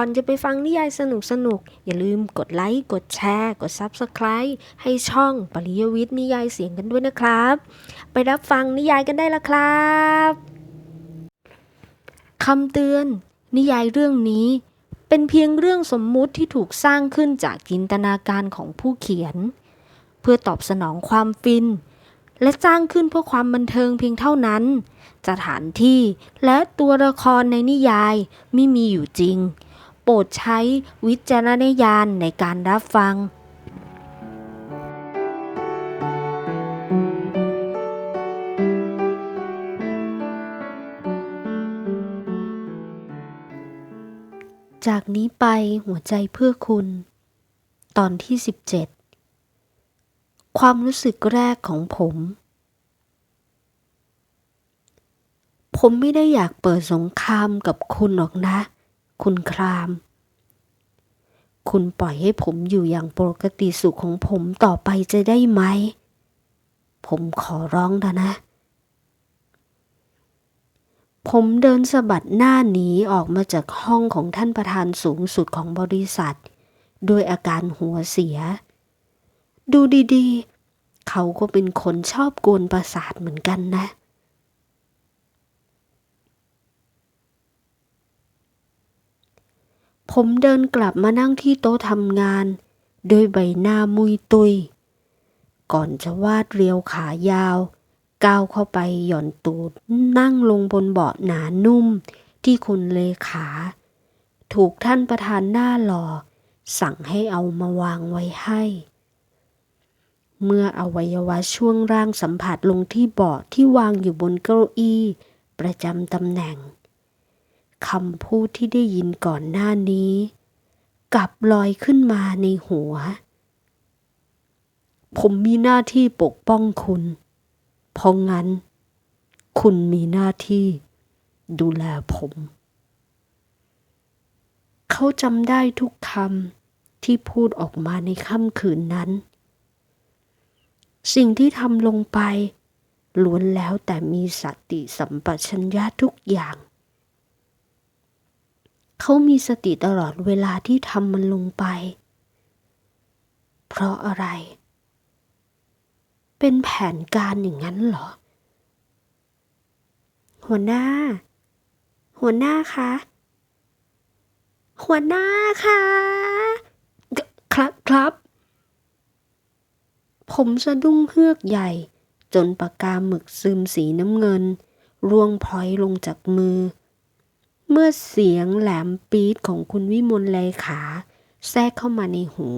ก่อนจะไปฟังนิยายสนุกสนุกอย่าลืมกดไลค์ กดแชร์ กด Subscribe ให้ช่องปริยวิทย์นิยายเสียงกันด้วยนะครับ ไปรับฟังนิยายกันได้ละครับคำเตือน นิยายเรื่องนี้ เป็นเพียงเรื่องสมมุติที่ถูกสร้างขึ้นจากจินตนาการของผู้เขียน เพื่อตอบสนองความฟิน และสร้างขึ้นเพื่อความบันเทิงเพียงเท่านั้นสถานที่และตัวละครในนิยายไม่มีอยู่จริง ปรดใช้วิจารณญาณในการรับฟังจากนี้ไปหัวใจเพื่อคุณ ตอนที่ 17 ความรู้สึกแรกของผม ผมไม่ได้อยากเปิดสงครามกับคุณหรอกนะ คุณคราม คุณปล่อยให้ผมอยู่อย่างปกติสุขของผมต่อไปจะได้ไหม ผมขอร้องเถอะนะ ผมเดินสะบัดหน้าหนีออกมาจากห้องของท่านประธานสูงสุดของบริษัท ด้วยอาการหัวเสีย ดูดีๆ เขาก็เป็นคนชอบกวนประสาทเหมือนกันนะ ผมเดินกลับมานั่งที่โต๊ะทำงานโดยใบหน้ามุยตุย ก่อนจะวาดเรียวขายาว ก้าวเข้าไปหย่อนตูด นั่งลงบนเบาะหนานุ่ม ที่คุณเลขา ถูกท่านประธานหน้าหล่อ สั่งให้เอามาวางไว้ให้ เมื่ออวัยวะช่วงร่างสัมผัสลงที่เบาะที่วางอยู่บนเก้าอี้ ประจำตำแหน่ง คำพูดที่ได้ยินก่อนหน้านี้กลับลอยขึ้นมาในหัว ผมมีหน้าที่ปกป้องคุณ เพราะงั้น คุณมีหน้าที่ดูแลผม เขาจำได้ทุกคำที่พูดออกมาในค่ำคืนนั้น สิ่งที่ทำลงไปล้วนแล้วแต่มีสติสัมปชัญญะทุกอย่าง เขามีสติตลอดเวลาที่ทำมันลงไป เพราะอะไร เป็นแผนการอย่างนั้นเหรอ หัวหน้า หัวหน้าคะหัวหน้าคะครับครับ ผมสะดุ้งเฮือกใหญ่ จนปากกาหมึกซึมสีน้ำเงิน ร่วงพลอยลงจากมือ เมื่อเสียงแหลมปี๊ดของคุณวิมลเลขา แทรกเข้ามาในหู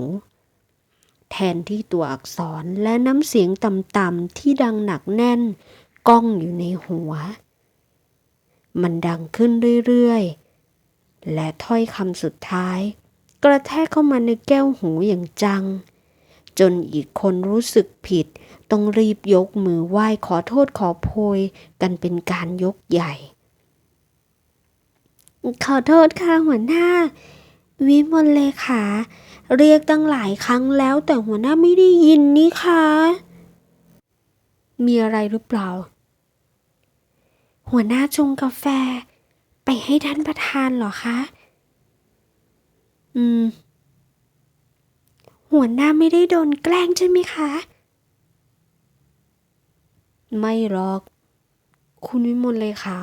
แทนที่ตัวอักษรและน้ำเสียงต่ำๆที่ดังหนักแน่นก้องอยู่ในหัว มันดังขึ้นเรื่อยๆ และถ้อยคำสุดท้าย กระแทกเข้ามาในแก้วหูอย่างจัง จนอีกคนรู้สึกผิด ต้องรีบยกมือไหว้ขอโทษขอโพยกันเป็นการยกใหญ่ ขอโทษค่ะหัวหน้า วิมลเลขา เรียกตั้งหลายครั้งแล้วแต่หัวหน้าไม่ได้ยินนี่คะมีอะไรหรือเปล่า หัวหน้าชงกาแฟ ไปให้ท่านประธานเหรอคะ อืม หัวหน้าไม่ได้โดนแกล้งใช่ไหมคะ ไม่หรอก คุณวิมลเลยค่ะ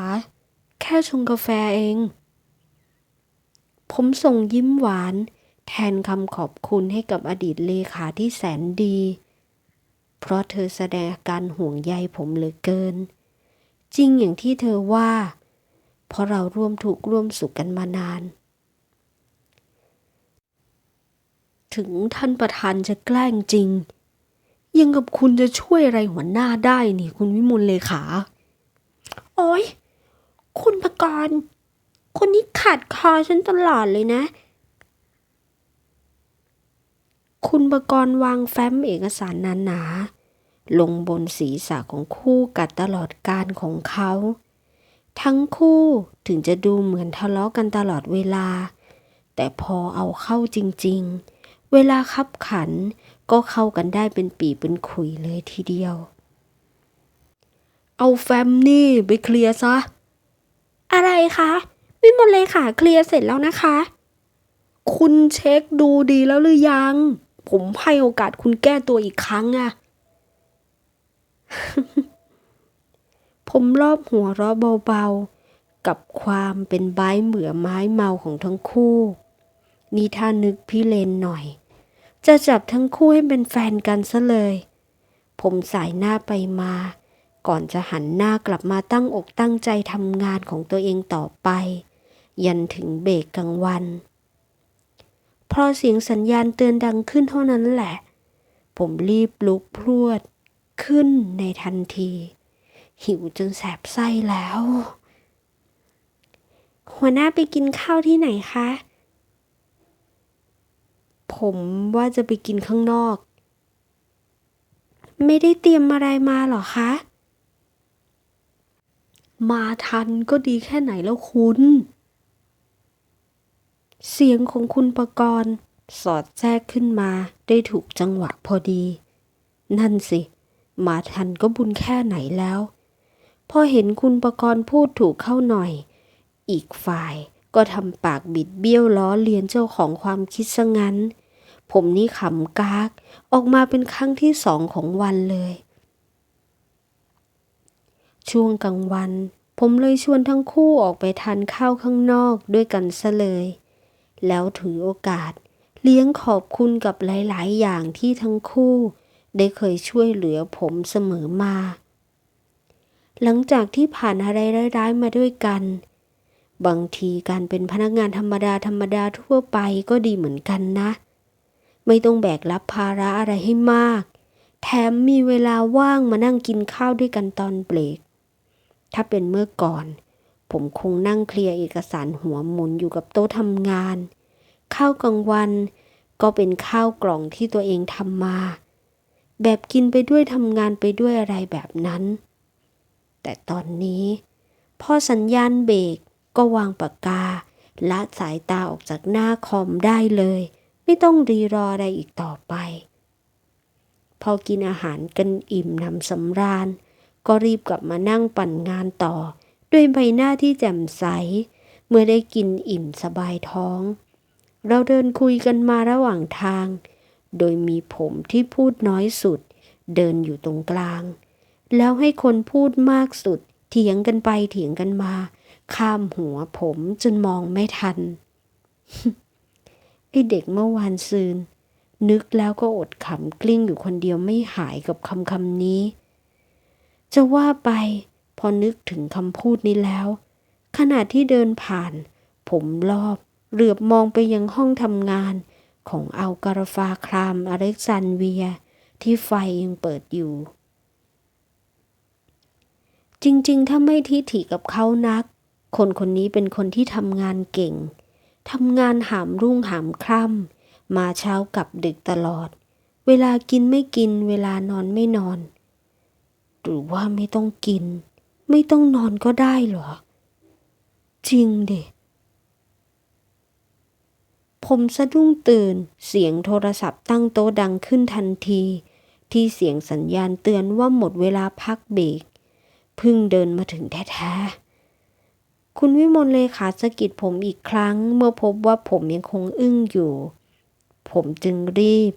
แค่ชงกาแฟเอง ผมส่งยิ้มหวาน แทนคำขอบคุณให้กับอดีตเลขาที่แสนดี เพราะเธอแสดงอาการห่วงใยผมเหลือเกิน จริงอย่างที่เธอว่า เพราะเราร่วมทุกข์ร่วมสุขกันมานาน ถึงท่านประธานจะแกล้งจริง ยังกับคุณจะช่วยอะไรหัวหน้าได้นี่คุณวิมลเลขา โอ้ยคุณประกรณ์ คนนี้ขัดคอฉันตลอดเลยนะ คุณประกรณ์วางแฟ้มเอกสารหนา ลงบนศีรษะของคู่กัดตลอดการของเขา ทั้งคู่ถึงจะดูเหมือนทะเลาะกันตลอดเวลา แต่พอเอาเข้าจริง ๆ เวลาคับขันก็เข้ากันได้เป็นปีเป็นขุยเลยทีเดียว เอาแฟ้มนี่ไปเคลียร์ซะ อะไรคะ วิมลเลขาเคลียร์เสร็จแล้วนะคะ คุณเช็คดูดีแล้วหรือยัง ผมให้โอกาสคุณแก้ตัวอีกครั้งอะผมรอบหัวเราะเบาๆ กับความเป็นใบเหมือไม้เมาของทั้งคู่ นี่ถ้านึกพี่เลนหน่อย จะจับทั้งคู่ให้เป็นแฟนกันซะเลย ผมสายหน้าไปมา ก่อนจะหันหน้ากลับมาตั้งอกตั้งใจทำงานของตัวเองต่อไป ยันถึงเบรกกลางวัน พอเสียงสัญญาณเตือนดังขึ้นเท่านั้นแหละ ผมรีบลุกพรวดขึ้นในทันที หิวจนแสบไส้แล้ว หัวหน้าไปกินข้าวที่ไหนคะ ผมว่าจะไปกินข้างนอก ไม่ได้เตรียมอะไรมาหรอคะมาทันก็ดีแค่ไหนแล้วคุณ เสียงของคุณประกรณ์สอดแทรกขึ้นมาได้ถูกจังหวะพอดี นั่นสิ มาทันก็บุญแค่ไหนแล้ว พอเห็นคุณประกรณ์พูดถูกเข้าหน่อย อีกฝ่ายก็ทำปากบิดเบี้ยวล้อเลียนเจ้าของความคิดซะงั้น ผมนี่ขำกากออกมาเป็นครั้งที่สองของวันเลย ช่วงกลางวัน ผมเลยชวนทั้งคู่ออกไปทานข้าวข้างนอกด้วยกันซะเลย แล้วถือโอกาส เลี้ยงขอบคุณกับหลาย ๆ อย่างที่ทั้งคู่ ได้เคยช่วยเหลือผมเสมอมา หลังจากที่ผ่านอะไรร้ายๆมาด้วยกัน บางทีการเป็นพนักงานธรรมดาธรรมดาทั่วไปก็ดีเหมือนกันนะ ไม่ต้องแบกรับภาระอะไรให้มาก แถมมีเวลาว่างมานั่งกินข้าวด้วยกันตอนเบรก ถ้าเป็นเมื่อก่อน ผมคงนั่งเคลียร์เอกสารหัวหมุนอยู่กับโต๊ะทำงาน ข้าวกลางวัน ก็เป็นข้าวกล่องที่ตัวเองทำมา แบบกินไปด้วยทำงานไปด้วยอะไรแบบนั้น แต่ตอนนี้ พอสัญญาณเบรกก็วางปากกาละสายตาออกจากหน้าคอมได้เลย ไม่ต้องรีรออะไรอีกต่อไป พอกินอาหารกันอิ่มนำสำราญ ก็รีบกลับมานั่งปั่นงานต่อ ด้วยใบหน้าที่แจ่มใส เมื่อได้กินอิ่มสบายท้อง เราเดินคุยกันมาระหว่างทาง โดยมีผมที่พูดน้อยสุด เดินอยู่ตรงกลาง แล้วให้คนพูดมากสุด เถียงกันไปเถียงกันมา ข้ามหัวผมจนมองไม่ทันไอเด็กเมื่อวานซืน นึกแล้วก็อดขำกลิ้งอยู่คนเดียวไม่หายกับคำคำนี้ จะว่าไป พอนึกถึงคำพูดนี้แล้ว ขณะที่เดินผ่าน ผมรอบเหลือบมองไปยังห้องทำงานของอัลการาฟาครามอเล็กซานเวีย ที่ไฟยังเปิดอยู่ จริงๆ ถ้าไม่ทิฐิกับเขานัก คนคนนี้เป็นคนที่ทำงานเก่งทำงานหามรุ่งหามค่ำมาเช้ากับดึกตลอด เวลากินไม่กิน เวลานอนไม่นอน หรือว่าไม่ต้องกิน ไม่ต้องนอนก็ได้เหรอ จริงเด็ผมสะดุ้งตื่น เสียงโทรศัพท์ตั้งโต๊ะดังขึ้นทันที ที่เสียงสัญญาณเตือนว่าหมดเวลาพักเบรกพิ่งเดินมาถึงแท้ๆ คุณวิมลเลขาสะกิดผมอีกครั้ง เมื่อพบว่าผมยังคงอึ้งอยู่ ผมจึงรีบ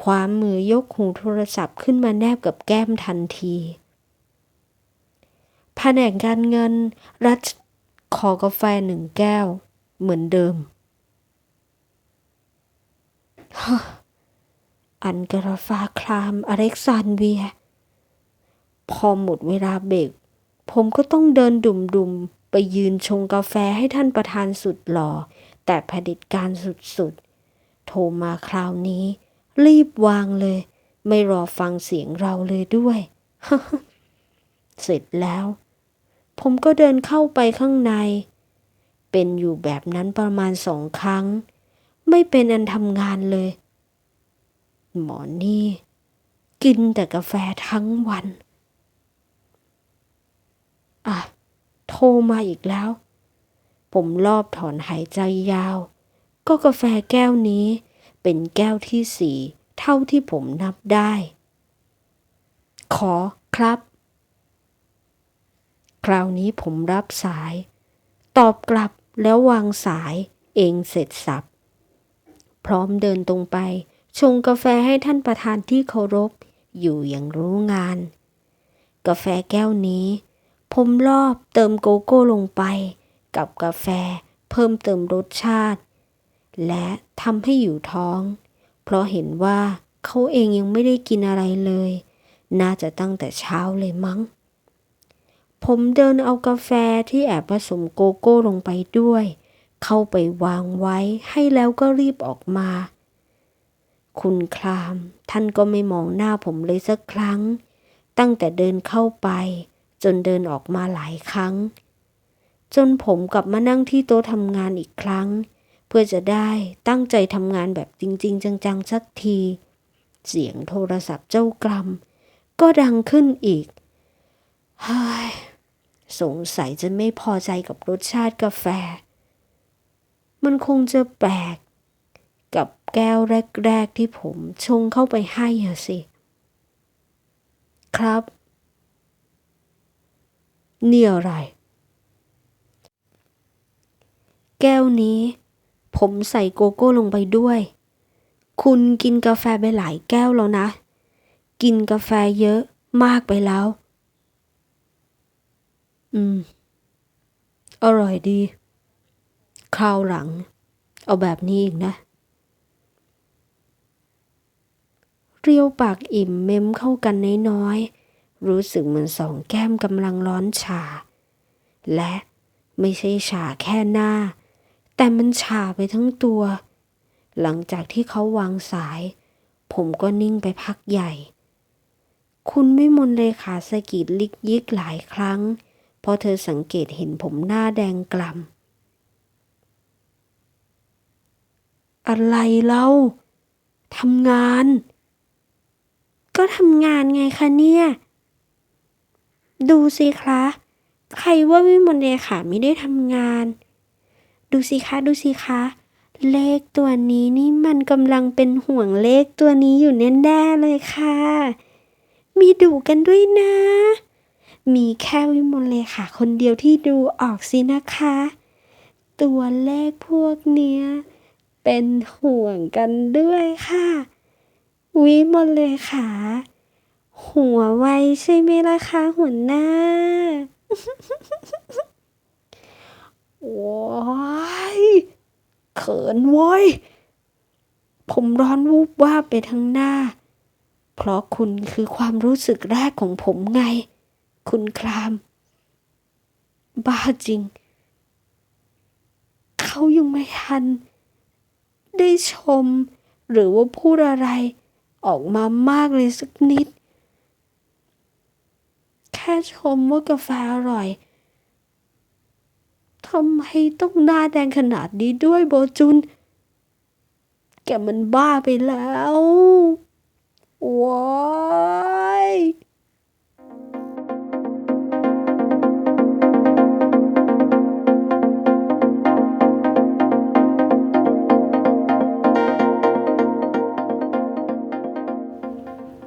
คว้ามือยกหูโทรศัพท์ขึ้นมาแนบกับแก้มทันที แผนกการเงิน รัฐขอกาแฟหนึ่งแก้ว เหมือนเดิม อันกราฟาคลามอเล็กซานเวีย พอหมดเวลาเบรกผมก็ต้องเดินดุมๆ ไปยืนชงกาแฟให้ท่านประธานสุดหล่อ แต่ผดิตการสุดๆ โทรมาคราวนี้ รีบวางเลย ไม่รอฟังเสียงเราเลยด้วย เสร็จแล้ว ผมก็เดินเข้าไปข้างใน เป็นอยู่แบบนั้นประมาณสองครั้ง ไม่เป็นอันทำงานเลย หมอนี่ กินแต่กาแฟทั้งวัน อะ โทรมาอีกแล้ว ผมรอบถอนหายใจยาว ก็กาแฟแก้วนี้ เป็นแก้วที่สี่เท่าที่ผมนับได้ ขอครับ คราวนี้ผมรับสาย ตอบกลับแล้ววางสายเองเสร็จสับ พร้อมเดินตรงไป ชงกาแฟให้ท่านประธานที่เคารพ อยู่อย่างรู้งาน กาแฟแก้วนี้ ผมรอบเติมโกโก้ลงไป กับกาแฟเพิ่มเติมรสชาติ และทำให้อยู่ท้อง เพราะเห็นว่าเขาเองยังไม่ได้กินอะไรเลย น่าจะตั้งแต่เช้าเลยมั้ง ผมเดินเอากาแฟที่แอบผสมโกโก้ลงไปด้วย เข้าไปวางไว้ให้แล้วก็รีบออกมา คุณคลาม ท่านก็ไม่มองหน้าผมเลยสักครั้ง ตั้งแต่เดินเข้าไป จนเดินออกมาหลายครั้ง จนผมกลับมานั่งที่โต๊ะทำงานอีกครั้ง เพื่อจะได้ตั้งใจทำงานแบบจริง ๆ จังๆสักที เสียงโทรศัพท์เจ้ากรรมก็ดังขึ้นอีกเฮ้ย สงสัยจะไม่พอใจกับรสชาติกาแฟ มันคงจะแปลก กับแก้วแรก ๆที่ผมชงเข้าไปให้อะสิ ครับ นี่อะไร แก้วนี้ ผมใส่โกโก้ลงไปด้วย คุณกินกาแฟไปหลายแก้วแล้วนะ กินกาแฟเยอะมากไปแล้ว อืม อร่อยดี คราวหลัง เอาแบบนี้อีกนะ เรียวปากอิ่มเม้มเข้ากันน้อยๆ รู้สึกเหมือนสองแก้มกำลังร้อนชา และไม่ใช่ชาแค่หน้า แต่มันชาไปทั้งตัว หลังจากที่เขาวางสาย ผมก็นิ่งไปพักใหญ่ คุณวิมลเลขาสะกิดลิกยิกหลายครั้ง เพราะเธอสังเกตเห็นผมหน้าแดงกล่ำ อะไรเล่าทำงาน ก็ทำงานไงคะเนี่ย ดูสิคะใครว่าวิมลเลขาไม่ได้ทำงาน ดูสิคะ ดูสิคะ เลขตัวนี้นี่มันกำลังเป็นห่วงเลขตัวนี้อยู่แน่ๆเลยค่ะ มีดูกันด้วยนะ มีแค่วิมลเลขาคนเดียวที่ดูออกสินะคะ ตัวเลขพวกเนี้ย เป็นห่วงกันด้วยค่ะ วิมลเลขาหัวไวใช่ไหมล่ะคะหัวหน้า โอ้ยเขินเว้ย ผมร้อนวูบวาบไปทั้งหน้า เพราะคุณคือความรู้สึกแรกของผมไง คุณคลาม บ้าจริง เขายังไม่ทัน ได้ชม หรือว่าพูดอะไรออกมามากเลยสักนิด แค่ชมว่ากาแฟอร่อยทำไมต้องหน้าแดงขนาดนี้ด้วยโบจุน แกมันบ้าไปแล้ว ว้าย